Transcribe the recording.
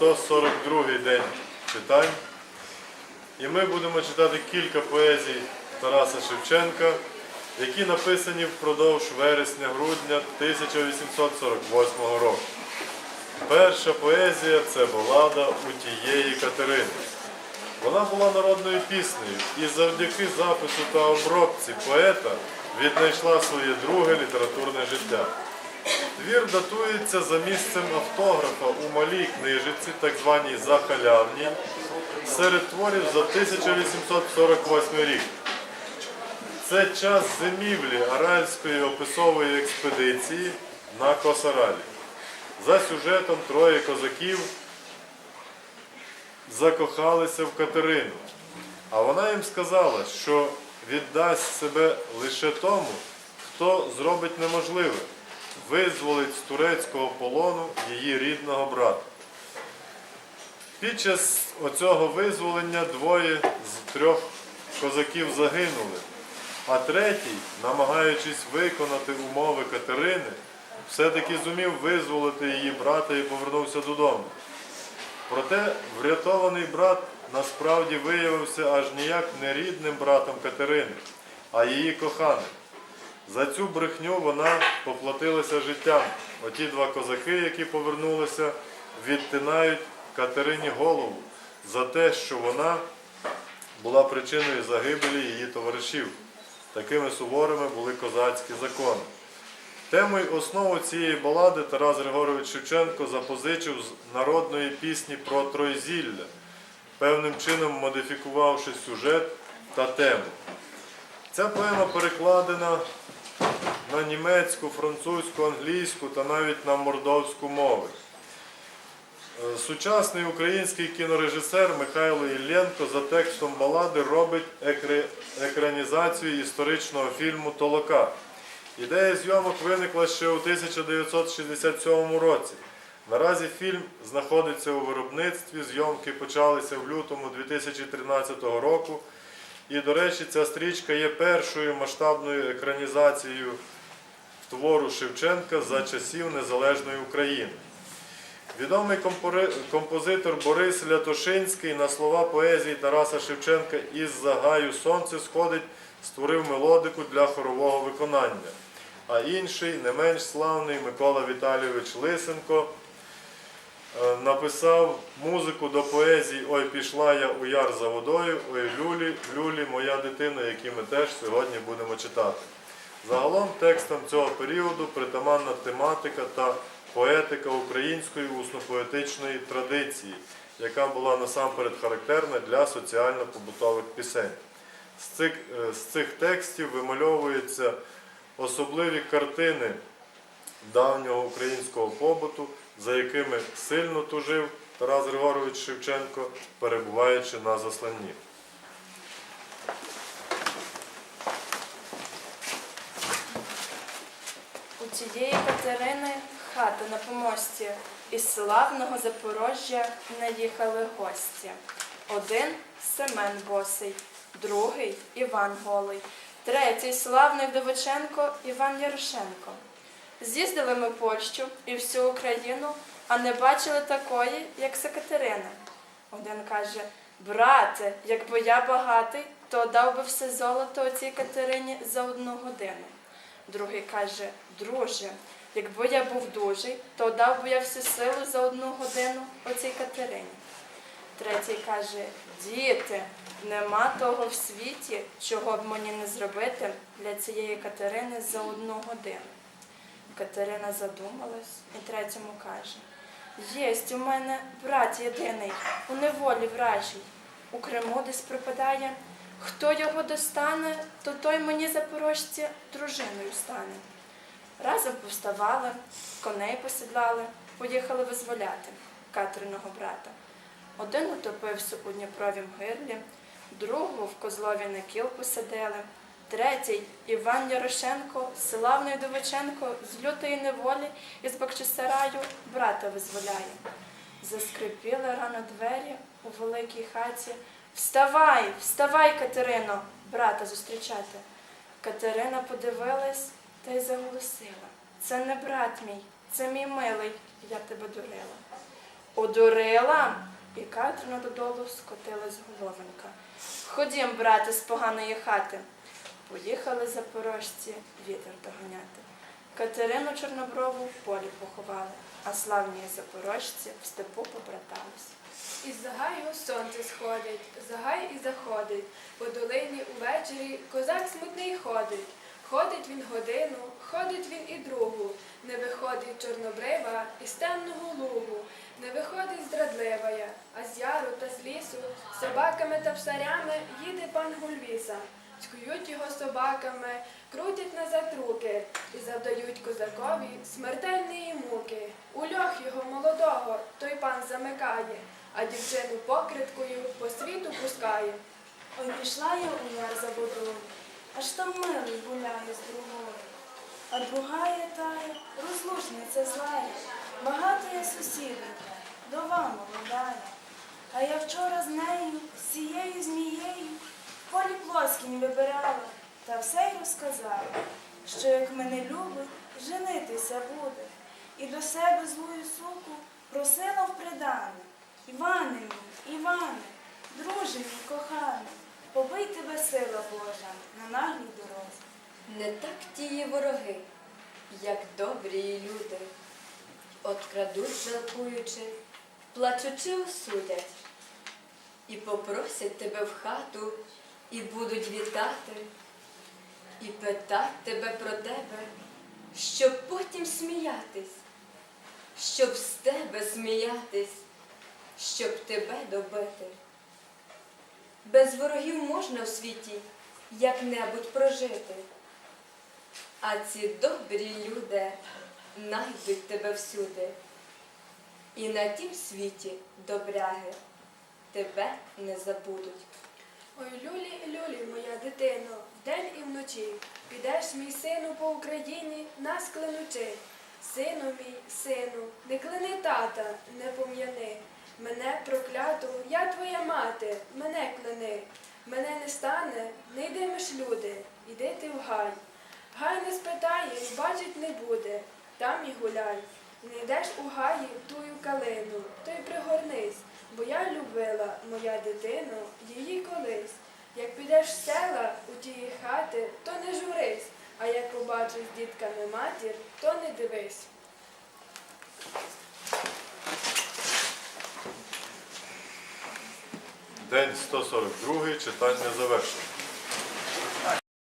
42-й день читань. І ми будемо читати кілька поезій Тараса Шевченка, які написані впродовж вересня-грудня 1848 року. Перша поезія це балада у тієї Катерини. Вона була народною піснею і завдяки запису та обробці поета віднайшла своє друге літературне життя. Твір датується за місцем автографа у малій книжиці, так званій Захалявній, серед творів за 1848 рік. Це час зимівлі Аральської описової експедиції на Косаралі. За сюжетом троє козаків закохалися в Катерину, а вона їм сказала, що віддасть себе лише тому, хто зробить неможливе, визволить з турецького полону її рідного брата. Під час оцього визволення двоє з трьох козаків загинули, а третій, намагаючись виконати умови Катерини, все-таки зумів визволити її брата і повернувся додому. Проте врятований брат насправді виявився аж ніяк не рідним братом Катерини, а її коханим. За цю брехню вона поплатилася життям. Оті два козаки, які повернулися, відтинають Катерині голову за те, що вона була причиною загибелі її товаришів. Такими суворими були козацькі закони. Тему й основу цієї балади Тарас Григорович Шевченко запозичив з народної пісні про Тройзілля, певним чином модифікувавши сюжет та тему. Ця поема перекладена на німецьку, французьку, англійську та навіть на мордовську мови. Е, Сучасний український кінорежисер Михайло Іллєнко за текстом балади робить екранізацію історичного фільму Толока. Ідея зйомок виникла ще у 1967 році. Наразі фільм знаходиться у виробництві. Зйомки почалися в лютому 2013 року. І, до речі, ця стрічка є першою масштабною екранізацією твору Шевченка за часів Незалежної України. Відомий композитор Борис Лятошинський на слова поезії Тараса Шевченка із загаю сонце сходить створив мелодику для хорового виконання. А інший, не менш славний Микола Віталійович Лисенко написав музику до поезії Ой пішла я у яр за водою, ой люлі, люлі, моя дитина, які ми теж сьогодні будемо читати. Загалом текстам цього періоду притаманна тематика та поетика української усно-поетичної традиції, яка була насамперед характерна для соціально-побутових пісень. З цих, е, з цих текстів вимальовуються особливі картини давнього українського побуту, за якими сильно тужив Тарас Григорович Шевченко, перебуваючи на засланні. У тієї Катерини хата на помості, із славного Запорожжя наїхали гості. Один Семен Босий, другий Іван Голий, третій славний Вдовиченко Іван Ярошенко. З'їздили ми Польщу і всю Україну, а не бачили такої, як це Катерина. Один каже: брате, якби я багатий, то дав би все золото оцій Катерині за одну годину. Другий каже, друже, якби я був дужий, то дав би я всю силу за одну годину оцій Катерині. Третій каже, діти, нема того в світі, чого б мені не зробити для цієї Катерини за одну годину. Катерина задумалась і третьому каже, єсть у мене брат єдиний, у неволі вражій, у Криму десь припадає. Хто його достане, то той мені запорожці дружиною стане. Разом повставали, коней посідлали, поїхали визволяти Катериного брата. Один утопився у Дніпровім гирлі, другого в Козлові на кіл посадили, третій Іван Ярошенко, славний Довиченко з лютої неволі із Бахчисараю брата визволяє. Заскрипіли рано двері у великій хаті. Вставай, вставай, Катерино, брата зустрічати. Катерина подивилась та й заголосила. Це не брат мій, це мій милий, я тебе дурила. Одурила? І Катрина додолу скотилась головонька. Ходім, брате, з поганої хати. Поїхали запорожці вітер доганяти. Катерину Чорноброву в полі поховали, а славні запорожці в степу побратались. Із загаю сонце сходить, загай і заходить, по долині увечері козак смутний ходить. Ходить він годину, ходить він і другу, не виходить чорнобрива із темного лугу, не виходить здрадливая, а з яру та з лісу собаками та псарями їде пан Гульвіса. Цькують його собаками, крутять назад руки і завдають козакові смертельної муки. У льох його молодого той пан замикає, а дівчину покриткою по світу пускає. Ой, пішла я у яр за водою, аж там милий гуляє з другою. А другая тая, розлучниця злая, багата я сусідонька, дова молодая. А я вчора з нею, з цією змією, полі плоскінь вибирала, та все й розказала, що як мене любить, женитися буде. І до себе злую суку просила в придане. Іване мій, Іване, друже мій коханий, побий тебе сила Божа на наглій дорозі. Не так тії вороги, як добрі люди. От крадуть жалкуючи, плачучи осудять, і попросять тебе в хату, і будуть вітати, і питать тебе про тебе, щоб потім сміятись, щоб з тебе сміятись, щоб тебе добити. Без ворогів можна в світі як-небудь прожити. А ці добрі люди найдуть тебе всюди. І на тім світі, добряги, тебе не забудуть. Ой, люлі, люлі, моя дитино, вдень і вночі, підеш мій сину по Україні, нас клянучи. Сину мій, сину, не клини тата, не пом'яни. Мене прокляту, я твоя мати, мене клини. Мене не стане, не йдемеш люди, іди ти в гай. Гай не спитає, бачить не буде, там і гуляй. Не йдеш у гаї тую калину, то й пригорнись, бо я любила, моя дитино, її колись. Як підеш в села у тієї хати, то не журись, а як побачиш з дітками матір, то не дивись. День 142 читання завершено.